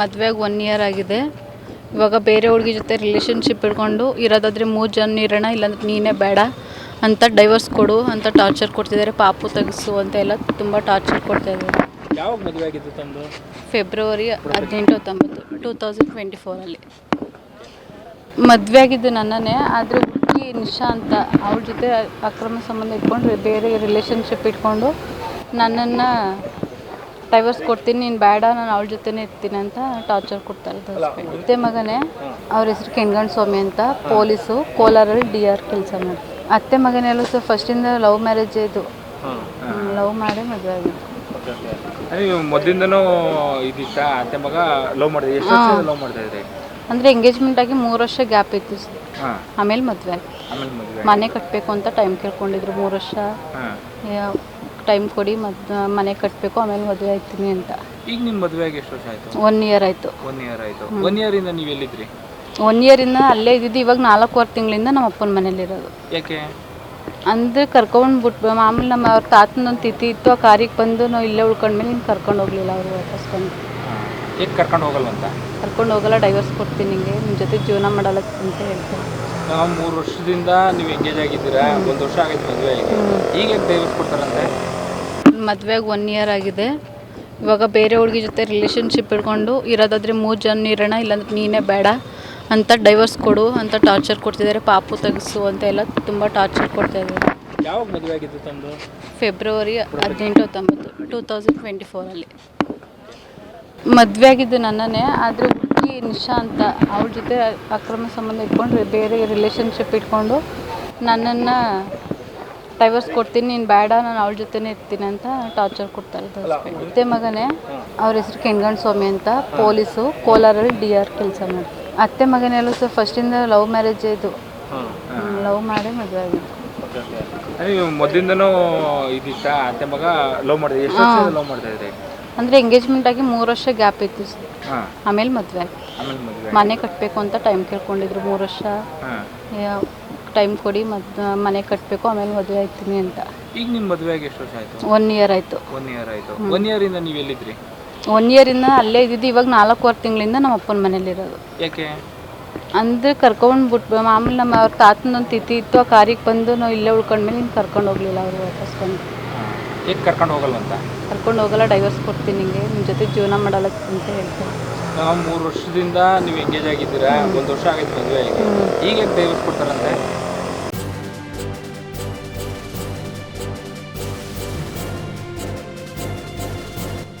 ಮದುವೆಗೆ one year ಆಗಿದೆ. ಇವಾಗ ಬೇರೆ ಹುಡುಗಿ ಜೊತೆ ರಿಲೇಷನ್ಶಿಪ್ ಇಟ್ಕೊಂಡು ಇರೋದಾದ್ರೆ ಮೂರು ಜನ ಇರೋಣ ಇಲ್ಲಾಂದ್ರೆ ನೀನೇ ಬೇಡ ಅಂತ ಡೈವರ್ಸ್ ಕೊಡು ಅಂತ ಟಾರ್ಚರ್ ಕೊಡ್ತಿದ್ದಾರೆ ಪಾಪು ತೆಗೆಸು ಅಂತ ಎಲ್ಲ ತುಂಬ ಟಾರ್ಚರ್ ಕೊಡ್ತಾ ಇದ್ದಾರೆ. ಯಾವಾಗ ಮದುವೆ ಆಗಿದ್ದು ತಂದು ಫೆಬ್ರವರಿ ಹದಿನೆಂಟು ಹತ್ತೊಂಬತ್ತು ಟೂ ತೌಸಂಡ್ ಟ್ವೆಂಟಿ ಫೋರಲ್ಲಿ ಮದುವೆ ಆಗಿದ್ದು ನನ್ನನ್ನೇ ಆದರೆ ಹುಡುಗಿ ನಿಶಾ ಅಂತ ಅವ್ರ ಜೊತೆ ಅಕ್ರಮ ಸಂಬಂಧ ಇಟ್ಕೊಂಡು ಬೇರೆ ರಿಲೇಷನ್ಶಿಪ್ ಇಟ್ಕೊಂಡು ನನ್ನನ್ನು ಡೈವರ್ಸ್ ಕೊಡ್ತೀನಿ ನೀನು ಬೇಡ ನಾನು ಅವಳ ಜೊತೆನೇ ಇರ್ತೀನಿ ಅಂತ ಟಾರ್ಚರ್ ಕೊಡ್ತಾ ಇದ್ದ ಅತ್ತೆ ಮಗನೇ ಅವ್ರ ಹೆಸರು ಕೆಣ್ಗಣ್ ಸ್ವಾಮಿ ಅಂತ ಪೊಲೀಸು ಕೋಲಾರಲ್ಲಿ ಡಿ ಆರ್ ಕೆಲಸ ಮಾಡಿ ಅತ್ತೆ ಮಗನೆಲ್ಲೂ ಸರ್ ಫಸ್ಟಿಂದ ಲವ್ ಮ್ಯಾರೇಜ್ ಇದು. ಲವ್ ಮಾಡಿ ಮದುವೆ ಆಗಿದ್ದು ಅಂದ್ರೆ ಮೊದಲಿಂದನೂ ಇದಿತ್ತ ಅತ್ತೆ ಮಗ ಲವ್ ಮಾಡಿದೆ ಎಷ್ಟು ವರ್ಷ ಲವ್ ಮಾಡ್ತಾ ಇದ್ರಿ ಅಂದರೆ ಎಂಗೇಜ್ಮೆಂಟ್ ಆಗಿ ಮೂರು ವರ್ಷ ಗ್ಯಾಪ್ ಇತ್ತು ಸರ್ ಹಾಂ. ಆಮೇಲೆ ಮದುವೆ ಆಮೇಲೆ ಮದುವೆ ಮನೆ ಕಟ್ಟಬೇಕು ಅಂತ ಟೈಮ್ ಕೇಳ್ಕೊಂಡಿದ್ರು ಮೂರು ವರ್ಷ. ಟೈಮ್ ಕೊಡಿ ಮತ್ತು ಮನೆ ಕಟ್ಟಬೇಕು ಆಮೇಲೆ ಮದುವೆ ಆಯ್ತೀನಿ ಅಂತ. ಈಗ ನಿಮ್ಮ ಮದುವೆ ಆಗಿ ಎಷ್ಟು ವರ್ಷ ಆಯ್ತು? ಒನ್ ಇಯರ್ ಆಯಿತು. ಒನ್ ಇಯರ್ ಆಯ್ತು. ಒನ್ ಇಂದ ನೀವು ಎಲ್ಲಿದ್ರಿ? ಒನ್ ಇಂದ ಅಲ್ಲೇ ಇದ್ದಿದ್ದು ಇವಾಗ ನಾಲ್ಕೂವರೆ ತಿಂಗಳಿಂದ ನಮ್ಮ ಅಪ್ಪನ ಮನೇಲಿರೋದು ಯಾಕೆ? ಅಂದ್ರೆ ಕರ್ಕೊಂಡು ಬಿಟ್ಟು ಮಾಮೂಲಿ ನಮ್ಮ ಅವ್ರ ತಾತನೊಂದು ತಿಥಿ ಇತ್ತು ಆ ಕಾರಿಗೆ ಬಂದು ನಾವು ಇಲ್ಲೇ ಉಳ್ಕೊಂಡ್ಮೇಲೆ ನೀನು ಕರ್ಕೊಂಡು ಹೋಗಲಿಲ್ಲ ಅವರು ವಾಪಸ್ ಬಂದು. ಕರ್ಕೊಂಡು ಹೋಗಲ್ಲ ಅಂತ? ಕರ್ಕೊಂಡು ಹೋಗಲ್ಲ ಡೈವರ್ಸ್ ಕೊಡ್ತೀನಿ ನಿಂಗೆ ನಿಮ್ಮ ಜೊತೆ ಜೀವನ ಮಾಡಲ್ಲ ಅಂತ ಹೇಳ್ತೀನಿ ನಾವು ಮೂರು ವರ್ಷದಿಂದ ನೀವು ಎಂಗೇಜ್ ಆಗಿದ್ದೀರಾ ಒಂದು ವರ್ಷ ಆಗಿದ್ದು ಮದುವೆ ಆಗಿ. ಈಗ ಡೈವರ್ಸ್ ಕೊಡ್ತಾರಂತೆ? ಮದುವೆಗೆ ಒನ್ ಇಯರ್ ಆಗಿದೆ. ಇವಾಗ ಬೇರೆ ಹುಡುಗಿ ಜೊತೆ ರಿಲೇಷನ್ಶಿಪ್ ಇಟ್ಕೊಂಡು ಇರೋದಾದ್ರೆ ಮೂರು ಜನ ಇರೋಣ ಇಲ್ಲಾಂದ್ರೆ ನೀನೇ ಬೇಡ ಅಂತ ಡೈವರ್ಸ್ ಕೊಡು ಅಂತ ಟಾರ್ಚರ್ ಕೊಡ್ತಿದ್ದಾರೆ ಪಾಪು ತೆಗೆಸು ಅಂತ ಎಲ್ಲ ತುಂಬ ಟಾರ್ಚರ್ ಕೊಡ್ತಾ ಇದ್ದಾರೆ. ಯಾವಾಗ ಮದುವೆ ಆಗಿದ್ದು ತಮ್ಮದು ಫೆಬ್ರವರಿ ಹದಿನೆಂಟು ಹತ್ತೊಂಬತ್ತು ಟೂ ತೌಸಂಡ್ ಟ್ವೆಂಟಿ ಫೋರಲ್ಲಿ ಮದುವೆ ಆಗಿದ್ದು ನನ್ನನ್ನೇ ಆದರೆ ಹುಡುಗಿ ನಿಶಾ ಅಂತ ಅವಳ ಜೊತೆ ಅಕ್ರಮ ಸಂಬಂಧ ಇಟ್ಕೊಂಡು ಬೇರೆ ರಿಲೇಷನ್ಶಿಪ್ ಇಟ್ಕೊಂಡು ನನ್ನನ್ನು ಡೈವರ್ಸ್ ಕೊಡ್ತೀನಿ ನೀನು ಬೇಡ ನಾನು ಅವಳ ಜೊತೆನೇ ಇರ್ತೀನಿ ಅಂತ ಟಾರ್ಚರ್ ಕೊಡ್ತಾ ಇದ್ದ ಅತ್ತೆ ಮಗನೇ ಅವ್ರ ಹೆಸರು ಕೆಣ್ಗಣ್ ಸ್ವಾಮಿ ಅಂತ ಪೊಲೀಸು ಕೋಲಾರಲ್ಲಿ ಡಿ ಆರ್ ಕೆಲಸ ಮಾಡಿ ಅತ್ತೆ ಮಗನೆಲ್ಲೂ ಸರ್ ಫಸ್ಟಿಂದ ಲವ್ ಮ್ಯಾರೇಜ್ ಇದು. ಲವ್ ಮಾಡಿ ಮದುವೆ ಆಗಿದ್ದು ಅಂದ್ರೆ ಮೊದಲಿಂದನೂ ಇದಿತ್ತ ಅತ್ತೆ ಮಗ ಲವ್ ಮಾಡಿದೆ ಎಷ್ಟು ವರ್ಷ ಲವ್ ಮಾಡ್ತಾ ಇದ್ರಿ? ಅಂದರೆ ಎಂಗೇಜ್ಮೆಂಟ್ ಆಗಿ ಮೂರು ವರ್ಷ ಗ್ಯಾಪ್ ಇತ್ತು ಸರ್ ಆಮೇಲೆ ಮದುವೆ ಆಗಿ ಮನೆ ಕಟ್ಟಬೇಕು ಅಂತ ಟೈಮ್ ಕೇಳ್ಕೊಂಡಿದ್ರು ಮೂರು ವರ್ಷ. ಟೈಮ್ ಕೊಡಿ ಮತ್ತು ಮನೆ ಕಟ್ಟಬೇಕು ಆಮೇಲೆ ಮದುವೆ ಆಯ್ತೀನಿ ಅಂತ. ಈಗ ನಿಮ್ಮ ಮದುವೆ ಆಗಿ ಎಷ್ಟು ವರ್ಷ ಆಯ್ತು? ಒನ್ ಇಯರ್ ಆಯಿತು. ಒನ್ ಇಯರ್ ಆಯಿತು. ಒನ್ ಇಯರಿಂದ ನೀವು ಎಲ್ಲಿದ್ರಿ? ಒನ್ ಇಯರಿಂದ ಅಲ್ಲೇ ಇದ್ದಿದ್ದು ಇವಾಗ ನಾಲ್ಕೂವರೆ ತಿಂಗಳಿಂದ ನಮ್ಮ ಅಪ್ಪನ ಮನೇಲಿರೋದು. ಯಾಕೆ? ಅಂದರೆ ಕರ್ಕೊಂಡು ಬಿಟ್ಟು ಮಾಮೂಲಿ ನಮ್ಮ ಅವ್ರ ತಾತನೊಂದು ತಿಥಿ ಇತ್ತು ಆ ಕಾರಿಗೆ ಬಂದು ನಾವು ಇಲ್ಲೇ ಉಳ್ಕೊಂಡ್ಮೇಲೆ ನೀನು ಕರ್ಕೊಂಡು ಹೋಗಲಿಲ್ಲ ಅವರು ವಾಪಸ್ ಬಂದು. ಹಾಂ. ಕರ್ಕೊಂಡು ಹೋಗಲ್ಲ ಅಂತ? ಕರ್ಕೊಂಡು ಹೋಗಲ್ಲ ಡೈವರ್ಸ್ ಕೊಡ್ತೀನಿ ನಿಮಗೆ ನಿಮ್ಮ ಜೊತೆ ಜೀವನ ಮಾಡಲ್ಲ ಅಂತ ಹೇಳ್ತೀನಿ. ಮೂರು ವರ್ಷದಿಂದ ನೀವು ಎಂಗೇಜ್ ಆಗಿದ್ದೀರಾ? ಒಂದು ವರ್ಷ ಆಗಿತ್ತು ಮದುವೆ ಈಗ ಯಾಕೆ ಡೈವರ್ಸ್ ಕೊಡ್ತಾರಂತೆ?